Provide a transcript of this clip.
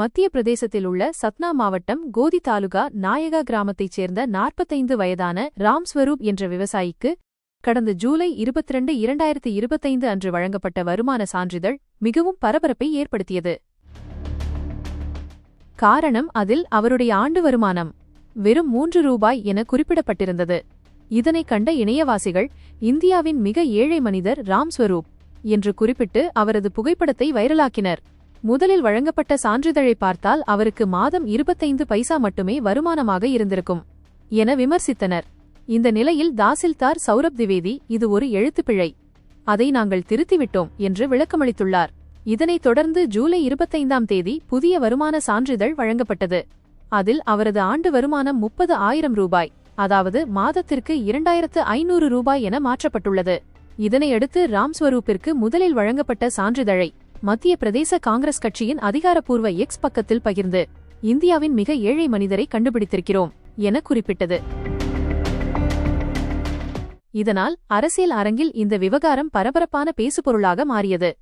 மத்திய பிரதேசத்தில் உள்ள சத்னா மாவட்டம் கோதி தாலுகா நாயகா கிராமத்தைச் சேர்ந்த நாற்பத்தைந்து வயதான ராம்ஸ்வரூப் என்ற விவசாயிக்கு கடந்த ஜூலை இருபத்திரண்டு இரண்டாயிரத்து இருபத்தைந்து அன்று வழங்கப்பட்ட வருமான சான்றிதழ் மிகவும் பரபரப்பை ஏற்படுத்தியது. காரணம் அதில் அவருடைய ஆண்டு வருமானம் வெறும் மூன்று ரூபாய் என குறிப்பிடப்பட்டிருந்தது. இதனைக் கண்ட இணையவாசிகள் இந்தியாவின் மிக ஏழை மனிதர் ராம்ஸ்வரூப் என்று குறிப்பிட்டு அவரது புகைப்படத்தை வைரலாக்கினர். முதலில் வழங்கப்பட்ட சான்றிதழை பார்த்தால் அவருக்கு மாதம் இருபத்தைந்து பைசா மட்டுமே வருமானமாக இருந்திருக்கும் என விமர்சித்தனர். இந்த நிலையில் தாசில்தார் சௌரப் திவேதி இது ஒரு எழுத்துப்பிழை. அதை நாங்கள் திருத்திவிட்டோம் என்று விளக்கமளித்துள்ளார். இதனைத் தொடர்ந்து ஜூலை இருபத்தைந்தாம் தேதி புதிய வருமான சான்றிதழ் வழங்கப்பட்டது. அதில் அவரது ஆண்டு வருமானம் முப்பது ஆயிரம் ரூபாய் அதாவது மாதத்திற்கு இரண்டாயிரத்து ஐநூறு ரூபாய் என மாற்றப்பட்டுள்ளது. இதனையடுத்து ராம்ஸ்வரூப்பிற்கு முதலில் வழங்கப்பட்ட சான்றிதழை மத்திய பிரதேச காங்கிரஸ் கட்சியின் அதிகாரப்பூர்வ எக்ஸ் பக்கத்தில் பகிர்ந்து இந்தியாவின் மிக ஏழை மனிதரை கண்டுபிடித்திருக்கிறோம் என குறிப்பிட்டது. இதனால் அரசியல் அரங்கில் இந்த விவகாரம் பரபரப்பான பேசுபொருளாக மாறியது.